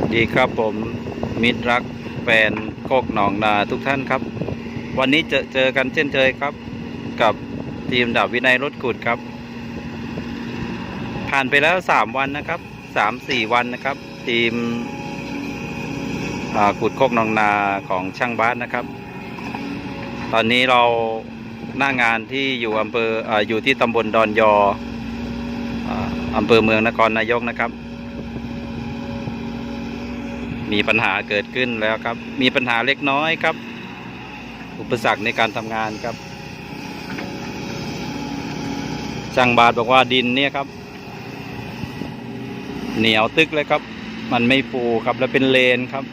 วัสดีครับผมมิตรรักแฟนโคกหนองนาทุกท่านครับ วันนี้เจอเจอกันเช่นเคยครับ กับทีมดาบวินัยรถขุดครับ ผ่านไปแล้วสามวันนะครับสามสี่วันนะครับ ทีมขุดโคกหนองนาของช่างบ้านนะครับ ตอนนี้เราหน้างานที่อยู่อำเภอออยู่ที่ตำบลดอนยออำเภอเมืองนครนายกนะครับ มีปัญหาเกิดขึ้นแล้วครับ มีปัญหาเล็กน้อยครับ อุปสรรคในการทำงานครับช่างบาทบอกว่าดินเนี่ยครับ เหนียวตึกเลยครับ มันไม่ฟูครับแล้วเป็นเลนครับ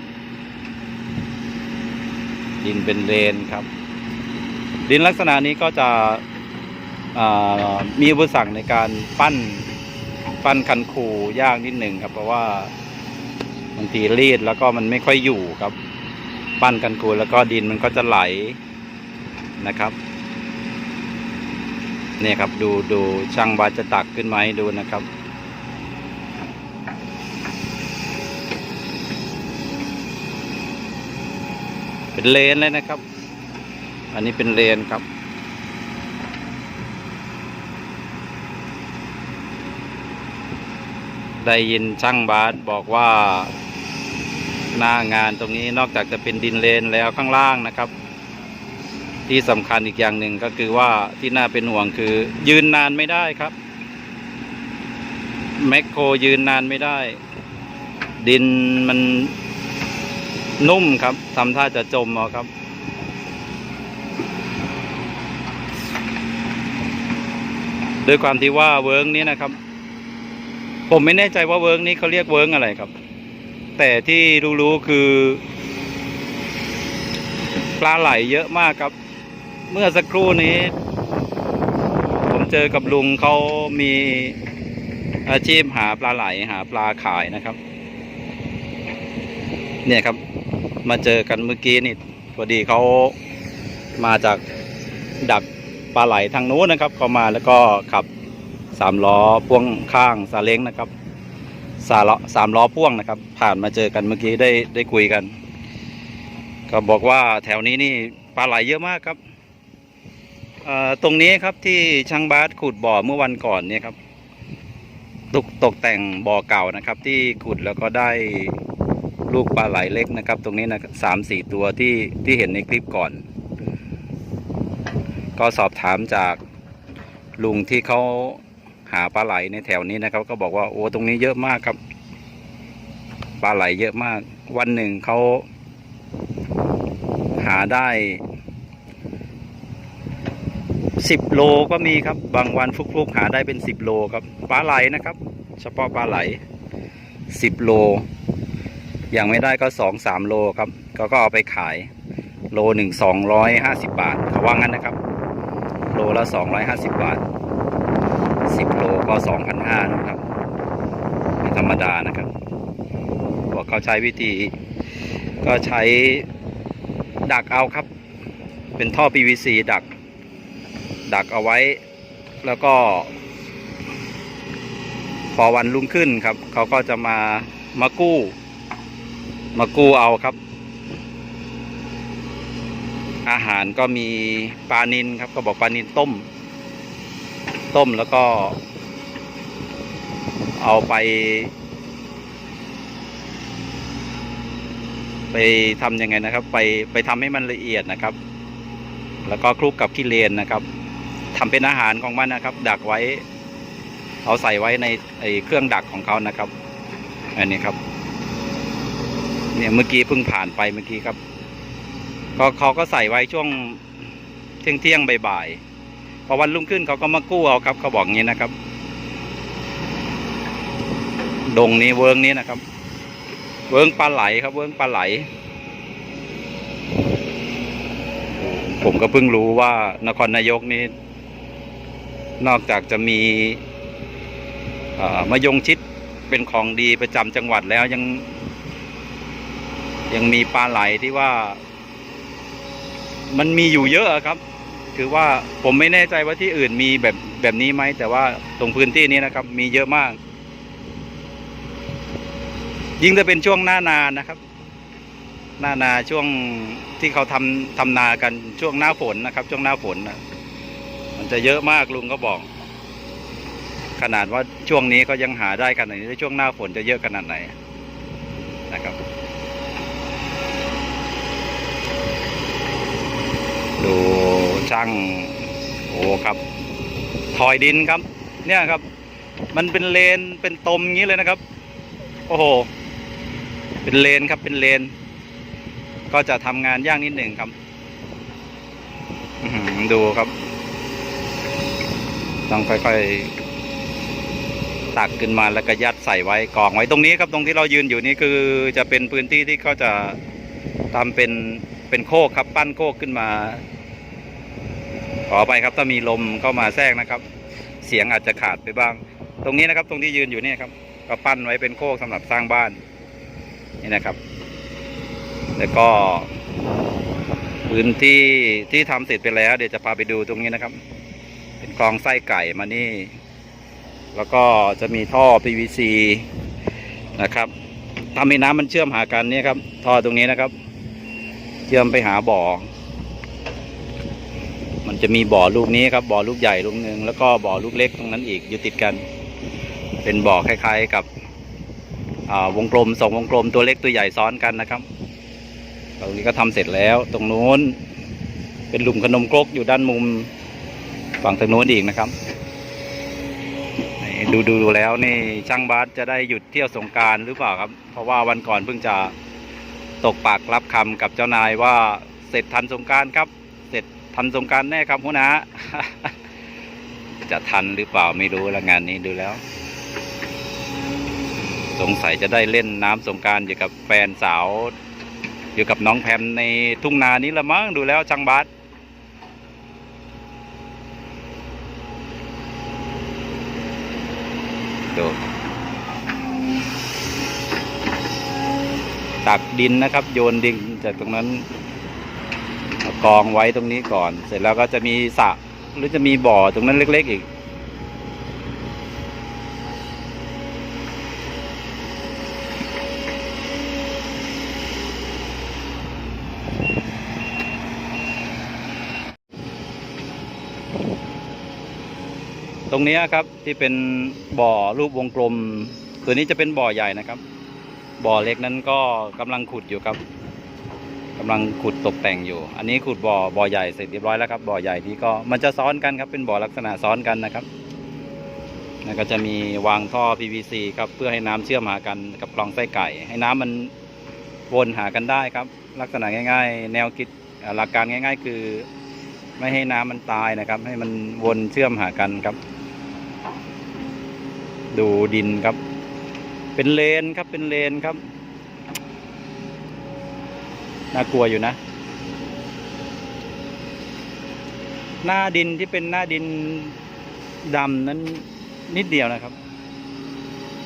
ดินเป็นเลนครับ ดินลักษณะนี้ก็จะมีอุปสรรคในการปั้นปั้นคันคูยากนิดหนึ่งครับ เพราะว่า บางทีรีดแล้วก็มันไม่ค่อยอยู่ครับ ปั้นกันคูแล้วก็ดินมันก็จะไหลนะครับเนี่ยครับดูดูช่างบาจะตักขึ้นมาให้ดูนะครับ เป็นเลนเลยนะครับ อันนี้เป็นเลนครับได้ยินช่างบาสบอกว่า หน้างานตรงนี้นอกจากจะเป็นดินเลนแล้วข้างล่างนะครับ ที่สำคัญอีกอย่างหนึ่งก็คือว่าที่น่าเป็นห่วงคือ ยืนนานไม่ได้ครับแมคโครยืนนานไม่ได้ ดินมันนุ่มครับทำท่าจะจมเอาครับด้วยความที่ว่าเวิร์กนี้นะครับ ผมไม่แน่ใจว่าเวิร์กนี้เขาเรียกเวิร์กอะไรครับ แต่ที่รู้ๆคือ ปลาไหลเยอะมากครับ เมื่อสักครู่นี้ ผมเจอกับลุงเขามีอาชีพหาปลาไหลหาปลาขายนะครับ เนี่ยครับ มาเจอกันเมื่อกี้นี่พอดีเขามาจากดักปลาไหลทางนู้นนะครับเขามาแล้วก็ขับสามล้อพ่วงข้างซาเล้งนะครับ สาล้อสามล้อพ่วงนะครับ ผ่านมาเจอกันเมื่อกี้ได้ได้คุยกัน ก็บอกว่าแถวนี้นี่ปลาไหลเยอะมากครับเอ่อตรงนี้ครับที่ช่างบาสขุดบ่อเมื่อวันก่อนเนี่ยครับ ตกตกแต่งบ่อเก่านะครับ ที่ขุดแล้วก็ได้ลูกปลาไหลเล็กนะครับ ตรงนี้นะสามสี่ตัวที่ที่เห็นในคลิปก่อน ก็สอบถามจากลุงที่เขาาปลาไหลในแถวนี้นะครับ ก็บอกว่าโอ้ตรงนี้เยอะมากครับ ปลาไหลเยอะมาก วันหนึ่งเขาหาได้สิบโลก็มีครับ บางวันฟุกๆหาได้เป็นสิบโลครับปลาไหลนะครับ เฉพาะปลาไหลสิบโล อย่างไม่ได้ก็สองสามโลครับเขาก็เอาไปขาย โลหนึ่งสองร้อยห้าสิบบาทเขาว่างั้นนะครับ โลละสองร้อยห้าสิบบาท สิโลก็สองพันห้านะครับไม่ธรรมดานะครับบอกเขาใช้วิธี ก็ใช้ดักเอาครับ เป็นท่อ PVC ดัก ดักเอาไว้ แล้วก็ พอวันรุ่งขึ้นครับ เขาก็จะมามากู้ มากู้เอาครับ อาหารก็มีปลานินครับ ก็บอกปลานินต้ม ต้มแล้วก็ เอาไป ไปทำยังไงนะครับ ไปไปทำให้มันละเอียดนะครับ แล้วก็คลุกกับขี้เลนนะครับทำเป็นอาหารของมันนะครับ ดักไว้ เอาใส่ไว้ในไอเครื่องดักของเขานะครับ อันนี้ครับ เนี่ยเมื่อกี้เพิ่งผ่านไปเมื่อกี้ครับ ก็เขาก็ใส่ไว้ช่วงเที่ยงเที่ยงบ่ายๆ พอวันรุ่งขึ้นเขาก็มากู้เอาครับเขาบอกงี้นะครับ ดงนี้เวิร์งนี้นะครับ เวิร์งปลาไหลครับ เวิร์งปลาไหล ผมก็เพิ่งรู้ว่านครนายกนี้ นอกจากจะมีเอ่อมะยงชิดเป็นของดีประจำจังหวัดแล้วยัง ยังมีปลาไหลที่ว่า มันมีอยู่เยอะครับ คือว่าผมไม่แน่ใจว่าที่อื่นมีแบบแบบนี้ไหม แต่ว่าตรงพื้นที่นี้นะครับ มีเยอะมาก ยิ่งจะเป็นช่วงหน้านานะครับ หน้านาช่วงที่เขาทำทำนากันช่วงหน้าฝนนะครับ ช่วงหน้าฝนนะมันจะเยอะมากลุงก็บอก ขนาดว่าช่วงนี้ก็ยังหาได้ขนาดนี้ช่วงหน้าฝนจะเยอะขนาดไหนนะครับ ดู ช่างโอ้ครับถอยดินครับ เนี่ยครับ มันเป็นเลนเป็นตมอย่างนี้เลยนะครับ โอ้โห เป็นเลนครับเป็นเลน ก็จะทำงานยากนิดหนึ่งครับดูครับ ต้องค่อยๆ ตักขึ้นมาแล้วก็ยัดใส่ไว้กองไว้ตรงนี้ครับ ตรงที่เรายืนอยู่นี่คือจะเป็นพื้นที่ที่เขาจะทำเป็นเป็นโคกครับ ปั้นโคกขึ้นมา ขอไปครับถ้ามีลมเข้ามาแทรกนะครับ เสียงอาจจะขาดไปบ้าง ตรงนี้นะครับ ตรงที่ยืนอยู่เนี่ยครับ ก็ปั้นไว้เป็นโคกสำหรับสร้างบ้านนี่นะครับ แล้วก็ พื้นที่ที่ทำเสร็จไปแล้ว เดี๋ยวจะพาไปดูตรงนี้นะครับ เป็นกองไส้ไก่มานี่ แล้วก็จะมีท่อ PVC นะครับทำให้น้ำมันเชื่อมหากันเนี่ยครับ ท่อตรงนี้นะครับ เชื่อมไปหาบ่อ มันจะมีบ่อลูกนี้ครับบ่อลูกใหญ่ลูกหนึ่งแล้วก็บ่อลูกเล็กตรงนั้นอีกอยู่ติดกัน เป็นบ่อคล้ายๆกับวงกลมสองวงกลมตัวเล็กตัวใหญ่ซ้อนกันนะครับ ตรงนี้ก็ทำเสร็จแล้ว ตรงนู้น เป็นหลุมขนมครกอยู่ด้านมุมฝั่งทางโน้นอีกนะครับดูดูดูแล้วนี่ช่างบาสจะได้หยุดเที่ยวสงการหรือเปล่าครับ เพราะว่าวันก่อนเพิ่งจะตกปากรับคำกับเจ้านายว่าเสร็จทันสงการครับ เสร็จ ทันสงการแน่ครับหัวหนะจะทันหรือเปล่าไม่รู้ละงานนี้ดูแล้ว สงสัยจะได้เล่นน้ำสงการอยู่กับแฟนสาว อยู่กับน้องแพมในทุ่งนานี้ละมั้งดูแล้วช่างบาสดูตักดินนะครับ โยนดินจากตรงนั้น กองไว้ตรงนี้ก่อน เสร็จแล้วก็จะมีสระหรือจะมีบ่อตรงนั้นเล็ก ๆ อีก ตรงนี้ครับที่เป็นบ่อรูปวงกลม ตัวนี้จะเป็นบ่อใหญ่นะครับ บ่อเล็กนั้นก็กำลังขุดอยู่ครับ กำลังขุดตกแต่งอยู่ อันนี้ขุดบ่อบ่อใหญ่เสร็จเรียบร้อยแล้วครับบ่อใหญ่ที่ก็มันจะซ้อนกันครับเป็นบ่อลักษณะซ้อนกันนะครับแล้วก็จะมีวางท่อ PVC ครับเพื่อให้น้ำเชื่อมหากันกับกล่องไส้ไก่ ให้น้ำมันวนหากันได้ครับ ลักษณะง่าย ๆ แนวคิดหลักการง่าย ๆ คือไม่ให้น้ำมันตายนะครับ ให้มันวนเชื่อมหากันครับ ดูดินครับ เป็นเลนครับเป็นเลนครับ น่ากลัวอยู่นะ หน้าดินที่เป็นหน้าดินดำนั้นนิดเดียวนะครับ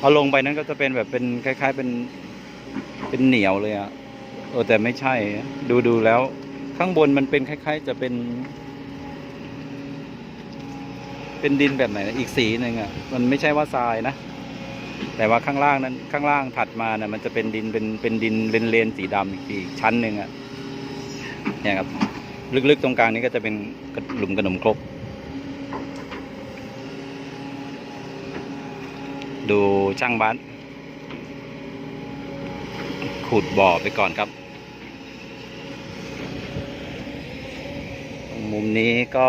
พอลงไปนั้นก็จะเป็นแบบเป็นคล้าย ๆ เป็นเป็นเหนียวเลยอะเออแต่ไม่ใช่ ดูดูแล้ว ข้างบนมันเป็นคล้าย ๆ จะเป็น เป็นดินแบบไหนนะอีกสีหนึ่งอะมันไม่ใช่ว่าทรายนะ แต่ว่าข้างล่างนั้นข้างล่างถัดมานะ่ะมันจะเป็นดินเป็นเป็นดินเป็นเลนสีดำอีกทีอีกชั้นหนึ่งอะเนี่ยครับ ลึกๆตรงกลางนี้ก็จะเป็นหลุมขนมครกดูช่างบ้านขุดบ่อไปก่อนครับ มุมนี้ก็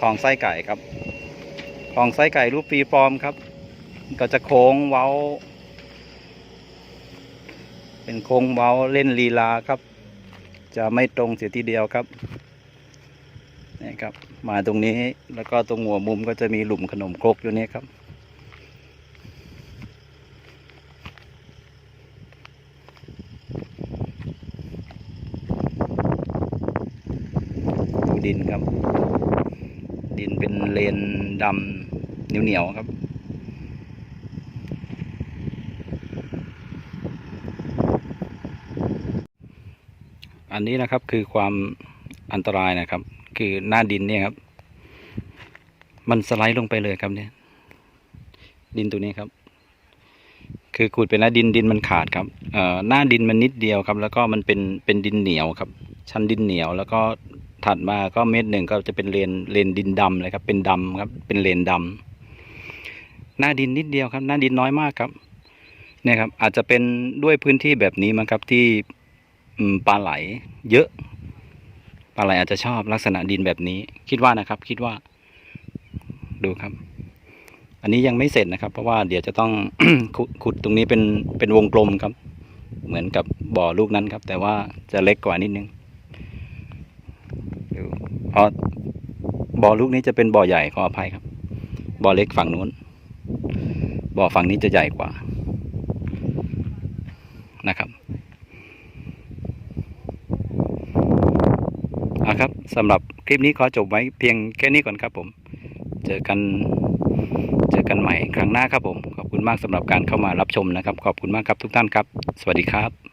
คลองไส้ไก่ครับคลองไส้ไก่รูปฟรีฟอร์มครับ ก็จะโค้งเว้า เป็นโค้งเว้าเล่นลีลาครับ จะไม่ตรงเสียทีเดียวครับนี่ครับ มาตรงนี้แล้วก็ตรงหัวมุมก็จะมีหลุมขนมครกอยู่นี่ครับดูดินครับ ดินเป็นเลนดำเหนียวๆครับ อันนี้นะครับคือความอันตรายนะครับ คือหน้าดินเนี่ยครับ มันสไลด์ลงไปเลยครับเนี่ย ดินตัวนี้ครับ คือขุดไปแล้วดินดินมันขาดครับเอ่อหน้าดินมันนิดเดียวครับ แล้วก็มันเป็นเป็นดินเหนียวครับ ชั้นดินเหนียว แล้วก็ถัดมาก็เม็ดหนึ่งก็จะเป็นเลนเลนดินดำเลยครับ เป็นดำครับ เป็นเลนดำหน้าดินนิดเดียวครับ หน้าดินน้อยมากครับเนี่ยครับอาจจะเป็นด้วยพื้นที่แบบนี้มั้งครับที่ ปลาไหล เยอะ ปลาไหลอาจจะชอบลักษณะดินแบบนี้ คิดว่านะครับ คิดว่า ดูครับ อันนี้ยังไม่เสร็จนะครับ เพราะว่าเดี๋ยวจะต้องขุดตรงนี้เป็นเป็นวงกลมครับ เหมือนกับบ่อลูกนั้นครับ แต่ว่าจะเล็กกว่านิดนึงดูเพราะบ่อลูกนี้จะเป็นบ่อใหญ่ขออภัยครับ บ่อเล็กฝั่งนู้น บ่อฝั่งนี้จะใหญ่กว่านะครับ สำหรับคลิปนี้ขอจบไว้เพียงแค่นี้ก่อนครับผม เจอกันเจอกันใหม่ครั้งหน้าครับผม ขอบคุณมากสำหรับการเข้ามารับชมนะครับ ขอบคุณมากครับทุกท่านครับ สวัสดีครับ